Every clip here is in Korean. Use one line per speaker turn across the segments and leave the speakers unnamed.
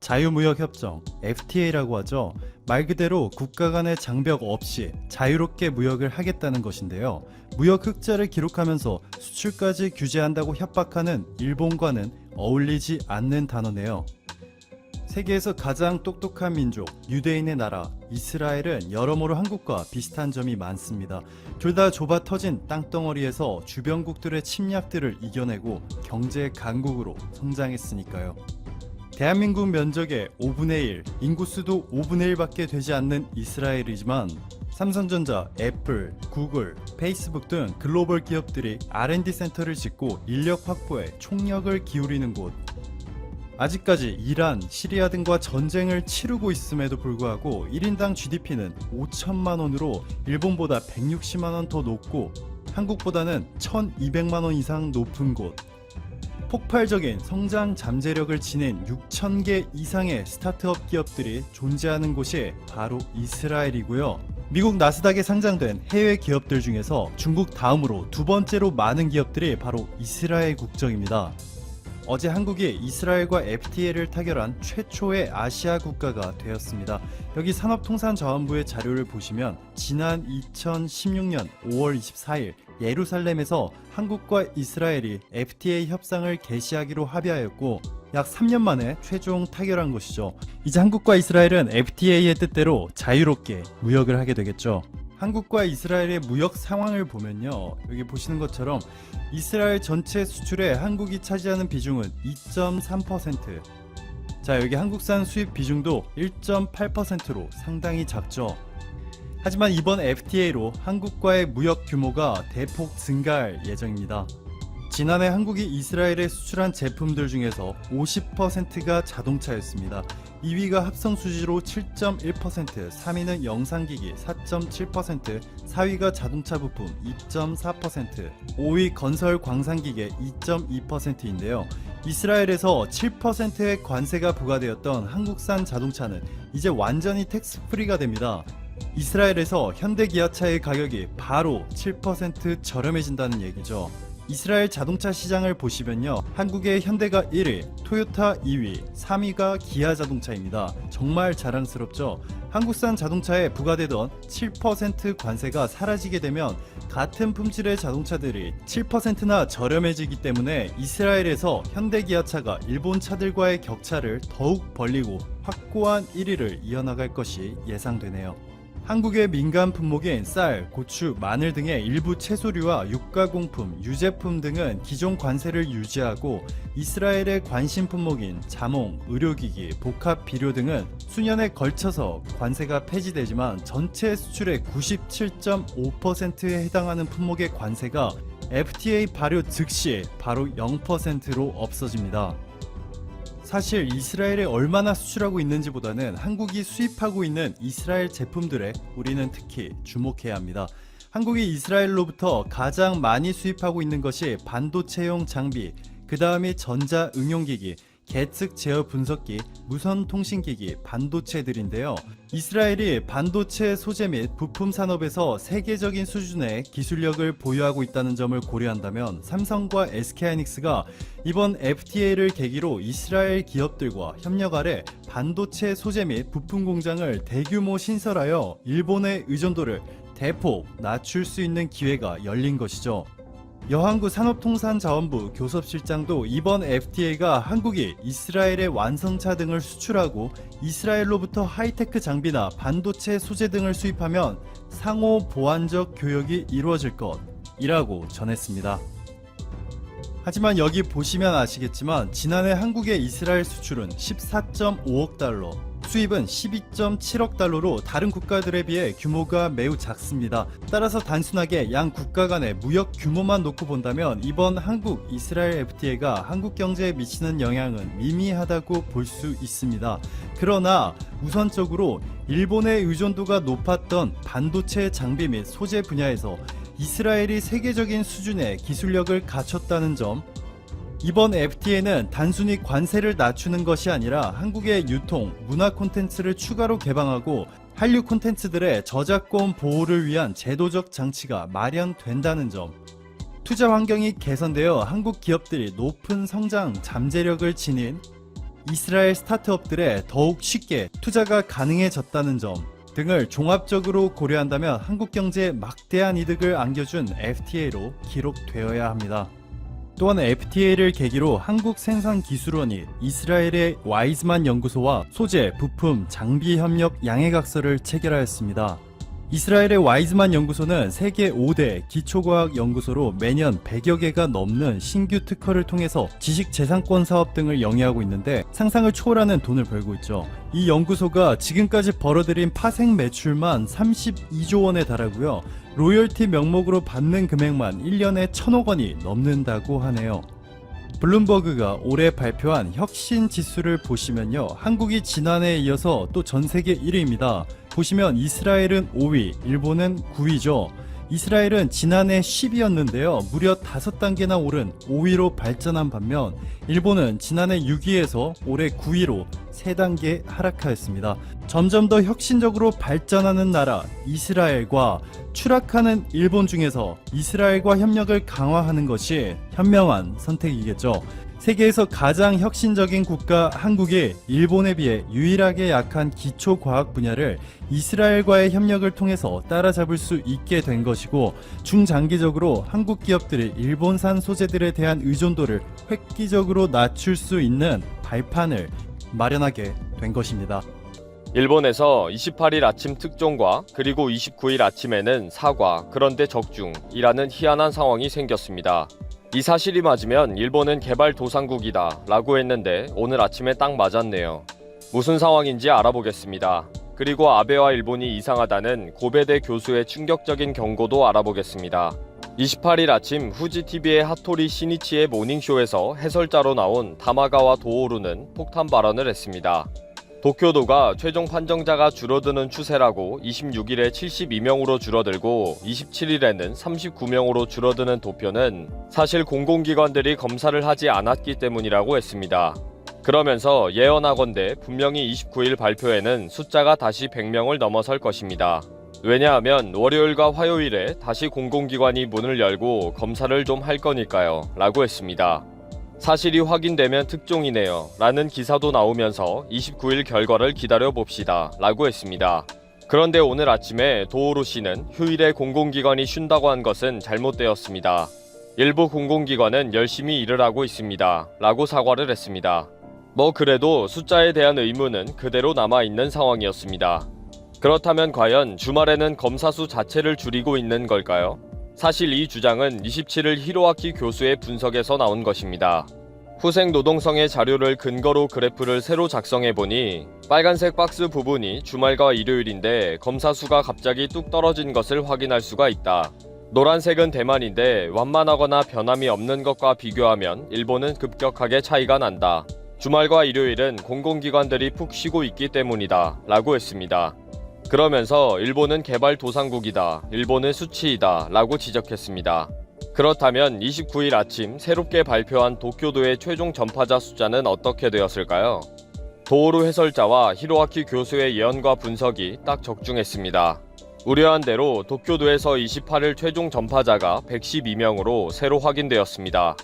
자유무역협정, FTA라고 하죠. 말 그대로 국가 간의 장벽 없이 자유롭게 무역을 하겠다는 것인데요. 무역 흑자를 기록하면서 수출까지 규제한다고 협박하는 일본과는 어울리지 않는 단어네요. 세계에서 가장 똑똑한 민족, 유대인의 나라, 이스라엘은 여러모로 한국과 비슷한 점이 많습니다. 둘 다 좁아 터진 땅덩어리에서 주변국들의 침략들을 이겨내고 경제 강국으로 성장했으니까요. 대한민국 면적의 5분의 1, 인구수도 5분의 1밖에 되지 않는 이스라엘이지만 삼성전자, 애플, 구글, 페이스북 등 글로벌 기업들이 R&D 센터를 짓고 인력 확보에 총력을 기울이는 곳. 아직까지 이란, 시리아 등과 전쟁을 치르고 있음에도 불구하고 1인당 GDP는 5천만 원으로 일본보다 160만 원 더 높고 한국보다는 1,200만 원 이상 높은 곳. 폭발적인 성장 잠재력을 지닌 6,000개 이상의 스타트업 기업들이 존재하는 곳이 바로 이스라엘이고요. 미국 나스닥에 상장된 해외 기업들 중에서 중국 다음으로 두 번째로 많은 기업들이 바로 이스라엘 국적입니다. 어제 한국이 이스라엘과 FTA를 타결한 최초의 아시아 국가가 되었습니다. 여기 산업통상자원부의 자료를 보시면 지난 2016년 5월 24일 예루살렘에서 한국과 이스라엘이 FTA 협상을 개시하기로 합의하였고 약 3년 만에 최종 타결한 것이죠. 이제 한국과 이스라엘은 FTA의 뜻대로 자유롭게 무역을 하게 되겠죠. 한국과 이스라엘의 무역 상황을 보면요. 여기 보시는 것처럼 이스라엘 전체 수출에 한국이 차지하는 비중은 2.3%. 자, 여기 한국산 수입 비중도 1.8%로 상당히 작죠. 하지만 이번 FTA로 한국과의 무역 규모가 대폭 증가할 예정입니다. 지난해 한국이 이스라엘에 수출한 제품들 중에서 50%가 자동차였습니다. 2위가 합성 수지로 7.1%, 3위는 영상기기 4.7%, 4위가 자동차 부품 2.4%, 5위 건설 광산기계 2.2%인데요. 이스라엘에서 7%의 관세가 부과되었던 한국산 자동차는 이제 완전히 텍스 프리가 됩니다. 이스라엘에서 현대 기아차의 가격이 바로 7% 저렴해진다는 얘기죠. 이스라엘 자동차 시장을 보시면요. 한국의 현대가 1위, 토요타 2위, 3위가 기아 자동차입니다. 정말 자랑스럽죠. 한국산 자동차에 부과되던 7% 관세가 사라지게 되면 같은 품질의 자동차들이 7%나 저렴해지기 때문에 이스라엘에서 현대 기아차가 일본 차들과의 격차를 더욱 벌리고 확고한 1위를 이어나갈 것이 예상되네요. 한국의 민간 품목인 쌀, 고추, 마늘 등의 일부 채소류와 육가공품, 유제품 등은 기존 관세를 유지하고 이스라엘의 관심 품목인 자몽, 의료기기, 복합 비료 등은 수년에 걸쳐서 관세가 폐지되지만 전체 수출의 97.5%에 해당하는 품목의 관세가 FTA 발효 즉시 바로 0%로 없어집니다. 사실 이스라엘에 얼마나 수출하고 있는지보다는 한국이 수입하고 있는 이스라엘 제품들에 우리는 특히 주목해야 합니다. 한국이 이스라엘로부터 가장 많이 수입하고 있는 것이 반도체용 장비, 그 다음이 전자 응용기기, 계측 제어 분석기, 무선 통신기기, 반도체들인데요. 이스라엘이 반도체 소재 및 부품 산업에서 세계적인 수준의 기술력을 보유하고 있다는 점을 고려한다면 삼성과 SK하이닉스가 이번 FTA를 계기로 이스라엘 기업들과 협력 아래 반도체 소재 및 부품 공장을 대규모 신설하여 일본의 의존도를 대폭 낮출 수 있는 기회가 열린 것이죠. 여항구 산업통상자원부 교섭실장도 이번 FTA가 한국이 이스라엘의 완성차 등을 수출하고 이스라엘로부터 하이테크 장비나 반도체 소재 등을 수입하면 상호 보완적 교역이 이루어질 것이라고 전했습니다. 하지만 여기 보시면 아시겠지만 지난해 한국의 이스라엘 수출은 14.5억 달러, 수입은 12.7억 달러로 다른 국가들에 비해 규모가 매우 작습니다. 따라서 단순하게 양 국가 간의 무역 규모만 놓고 본다면 이번 한국 이스라엘 FTA가 한국 경제에 미치는 영향은 미미하다고 볼 수 있습니다. 그러나 우선적으로 일본의 의존도가 높았던 반도체 장비 및 소재 분야에서 이스라엘이 세계적인 수준의 기술력을 갖췄다는 점, 이번 FTA는 단순히 관세를 낮추는 것이 아니라 한국의 유통, 문화 콘텐츠를 추가로 개방하고 한류 콘텐츠들의 저작권 보호를 위한 제도적 장치가 마련된다는 점. 투자 환경이 개선되어 한국 기업들이 높은 성장 잠재력을 지닌 이스라엘 스타트업들에 더욱 쉽게 투자가 가능해졌다는 점 등을 종합적으로 고려한다면 한국 경제에 막대한 이득을 안겨준 FTA로 기록되어야 합니다. 또한 FTA를 계기로 한국 생산 기술원이 이스라엘의 와이즈만 연구소와 소재, 부품, 장비 협력 양해각서를 체결하였습니다. 이스라엘의 와이즈만 연구소는 세계 5대 기초과학 연구소로 매년 100여 개가 넘는 신규 특허를 통해서 지식 재산권 사업 등을 영위하고 있는데 상상을 초월하는 돈을 벌고 있죠. 이 연구소가 지금까지 벌어들인 파생 매출만 32조 원에 달하고요. 로열티 명목으로 받는 금액만 1년에 1000억 원이 넘는다고 하네요. 블룸버그가 올해 발표한 혁신 지수를 보시면요. 한국이 지난해에 이어서 또 전 세계 1위입니다. 보시면 이스라엘은 5위, 일본은 9위죠. 이스라엘은 지난해 10위였는데요. 무려 5단계나 오른 5위로 발전한 반면 일본은 지난해 6위에서 올해 9위로 3단계 하락하였습니다. 점점 더 혁신적으로 발전하는 나라 이스라엘과 추락하는 일본 중에서 이스라엘과 협력을 강화하는 것이 현명한 선택이겠죠. 세계에서 가장 혁신적인 국가 한국이 일본에 비해 유일하게 약한 기초 과학 분야를 이스라엘과의 협력을 통해서 따라잡을 수 있게 된 것이고 중장기적으로 한국 기업들이 일본산 소재들에 대한 의존도를 획기적으로 낮출 수 있는 발판을 마련하게 된 것입니다.
일본에서 28일 아침 특종과 그리고 29일 아침에는 사과, 그런데 적중이라는 희한한 상황이 생겼습니다. 이 사실이 맞으면 일본은 개발 도상국이다 라고 했는데 오늘 아침에 딱 맞았네요. 무슨 상황인지 알아보겠습니다. 그리고 아베와 일본이 이상하다는 고베대 교수의 충격적인 경고도 알아보겠습니다. 28일 아침 후지TV의 하토리 시니치의 모닝쇼에서 해설자로 나온 다마가와 도오루는 폭탄 발언을 했습니다. 도쿄도가 최종 판정자가 줄어드는 추세라고 26일에 72명으로 줄어들고 27일에는 39명으로 줄어드는 도표는 사실 공공기관들이 검사를 하지 않았기 때문이라고 했습니다. 그러면서 예언하건대 분명히 29일 발표에는 숫자가 다시 100명을 넘어설 것입니다. 왜냐하면 월요일과 화요일에 다시 공공기관이 문을 열고 검사를 좀 할 거니까요. 라고 했습니다. 사실이 확인되면 특종이네요. 라는 기사도 나오면서 29일 결과를 기다려 봅시다. 라고 했습니다. 그런데 오늘 아침에 도오루 씨는 휴일에 공공기관이 쉰다고 한 것은 잘못되었습니다. 일부 공공기관은 열심히 일을 하고 있습니다. 라고 사과를 했습니다. 뭐 그래도 숫자에 대한 의문은 그대로 남아있는 상황이었습니다. 그렇다면 과연 주말에는 검사 수 자체를 줄이고 있는 걸까요? 사실 이 주장은 27일 히로아키 교수의 분석에서 나온 것입니다. 후생 노동성의 자료를 근거로 그래프를 새로 작성해 보니 빨간색 박스 부분이 주말과 일요일인데 검사 수가 갑자기 뚝 떨어진 것을 확인할 수가 있다. 노란색은 대만인데 완만하거나 변함이 없는 것과 비교하면 일본은 급격하게 차이가 난다. 주말과 일요일은 공공기관들이 푹 쉬고 있기 때문이다. 라고 했습니다. 그러면서 일본은 개발 도상국이다. 일본은 수치이다. 라고 지적했습니다. 그렇다면 29일 아침 새롭게 발표한 도쿄도의 최종 전파자 숫자는 어떻게 되었을까요? 도오루 해설자와 히로아키 교수의 예언과 분석이 딱 적중했습니다. 우려한 대로 도쿄도에서 28일 최종 전파자가 112명으로 새로 확인되었습니다.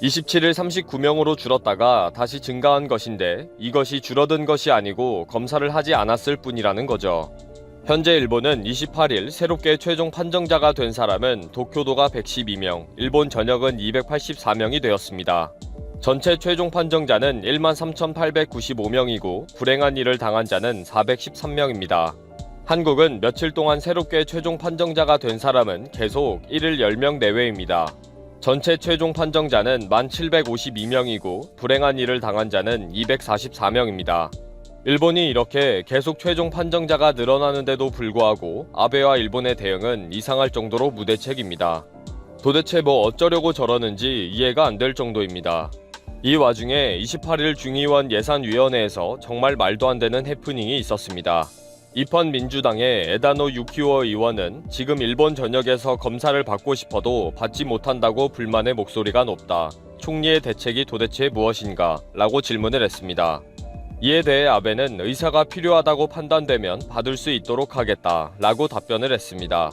27일 39명으로 줄었다가 다시 증가한 것인데 이것이 줄어든 것이 아니고 검사를 하지 않았을 뿐이라는 거죠. 현재 일본은 28일 새롭게 최종 판정자가 된 사람은 도쿄도가 112명, 일본 전역은 284명이 되었습니다. 전체 최종 판정자는 13,895명이고 불행한 일을 당한 자는 413명입니다. 한국은 며칠 동안 새롭게 최종 판정자가 된 사람은 계속 1일 10명 내외입니다. 전체 최종 판정자는 1,752명이고 불행한 일을 당한 자는 244명입니다. 일본이 이렇게 계속 최종 판정자가 늘어나는데도 불구하고 아베와 일본의 대응은 이상할 정도로 무대책입니다. 도대체 뭐 어쩌려고 저러는지 이해가 안 될 정도입니다. 이 와중에 28일 중의원 예산위원회에서 정말 말도 안 되는 해프닝이 있었습니다. 이펀 민주당의 에다노 유키오 의원은 지금 일본 전역에서 검사를 받고 싶어도 받지 못한다고 불만의 목소리가 높다. 총리의 대책이 도대체 무엇인가? 라고 질문을 했습니다. 이에 대해 아베는 의사가 필요하다고 판단되면 받을 수 있도록 하겠다. 라고 답변을 했습니다.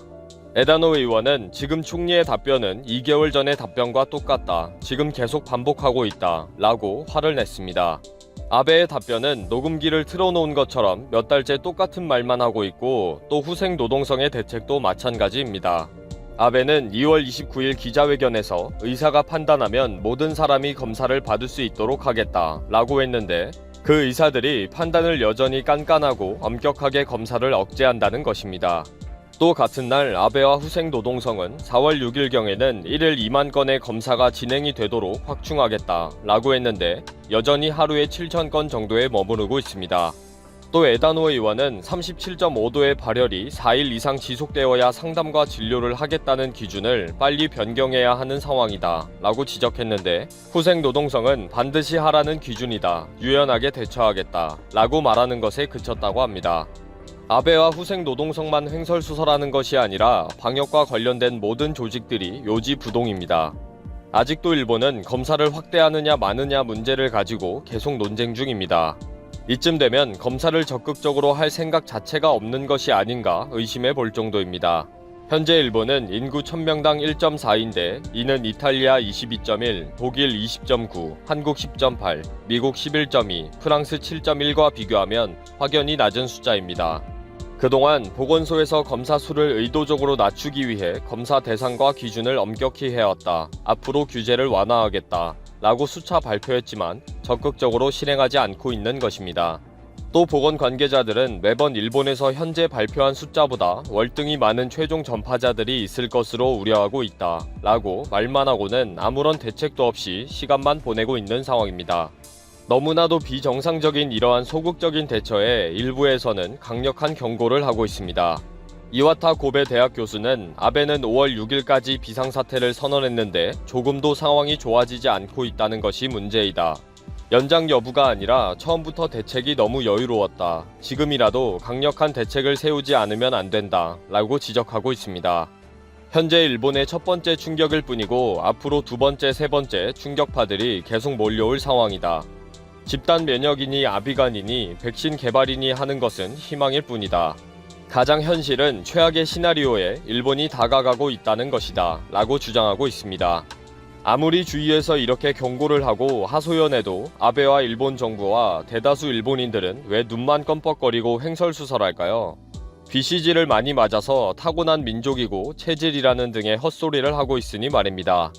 에다노 의원은 지금 총리의 답변은 2개월 전의 답변과 똑같다. 지금 계속 반복하고 있다. 라고 화를 냈습니다. 아베의 답변은 녹음기를 틀어놓은 것처럼 몇 달째 똑같은 말만 하고 있고 또 후생 노동성의 대책도 마찬가지입니다. 아베는 2월 29일 기자회견에서 의사가 판단하면 모든 사람이 검사를 받을 수 있도록 하겠다 라고 했는데 그 의사들이 판단을 여전히 깐깐하고 엄격하게 검사를 억제한다는 것입니다. 또 같은 날 아베와 후생 노동성은 4월 6일경에는 1일 2만 건의 검사가 진행이 되도록 확충하겠다 라고 했는데 여전히 하루에 7천 건 정도에 머무르고 있습니다. 또 에다노 의원은 37.5도의 발열이 4일 이상 지속되어야 상담과 진료를 하겠다는 기준을 빨리 변경해야 하는 상황이다 라고 지적했는데 후생 노동성은 반드시 하라는 기준이다 유연하게 대처하겠다 라고 말하는 것에 그쳤다고 합니다. 아베와 후생 노동성만 횡설수설하는 것이 아니라 방역과 관련된 모든 조직들이 요지부동입니다. 아직도 일본은 검사를 확대하느냐 마느냐 문제를 가지고 계속 논쟁 중입니다. 이쯤 되면 검사를 적극적으로 할 생각 자체가 없는 것이 아닌가 의심해 볼 정도입니다. 현재 일본은 인구 1000명당 1.4인데 이는 이탈리아 22.1, 독일 20.9, 한국 10.8, 미국 11.2, 프랑스 7.1과 비교하면 확연히 낮은 숫자입니다. 그동안 보건소에서 검사 수를 의도적으로 낮추기 위해 검사 대상과 기준을 엄격히 해왔다. 앞으로 규제를 완화하겠다. 라고 수차 발표했지만 적극적으로 실행하지 않고 있는 것입니다. 또 보건 관계자들은 매번 일본에서 현재 발표한 숫자보다 월등히 많은 최종 전파자들이 있을 것으로 우려하고 있다. 라고 말만 하고는 아무런 대책도 없이 시간만 보내고 있는 상황입니다. 너무나도 비정상적인 이러한 소극적인 대처에 일부에서는 강력한 경고를 하고 있습니다. 이와타 고베 대학 교수는 아베는 5월 6일까지 비상사태를 선언했는데 조금도 상황이 좋아지지 않고 있다는 것이 문제이다. 연장 여부가 아니라 처음부터 대책이 너무 여유로웠다. 지금이라도 강력한 대책을 세우지 않으면 안 된다. 라고 지적하고 있습니다. 현재 일본의 첫 번째 충격일 뿐이고 앞으로 두 번째, 세 번째 충격파들이 계속 몰려올 상황이다. 집단 면역이니 아비간이니 백신 개발이니 하는 것은 희망일 뿐이다. 가장 현실은 최악의 시나리오에 일본이 다가가고 있다는 것이다. 라고 주장하고 있습니다. 아무리 주위에서 이렇게 경고를 하고 하소연해도 아베와 일본 정부와 대다수 일본인들은 왜 눈만 껌뻑거리고 횡설수설할까요? BCG를 많이 맞아서 타고난 민족이고 체질이라는 등의 헛소리를 하고 있으니 말입니다.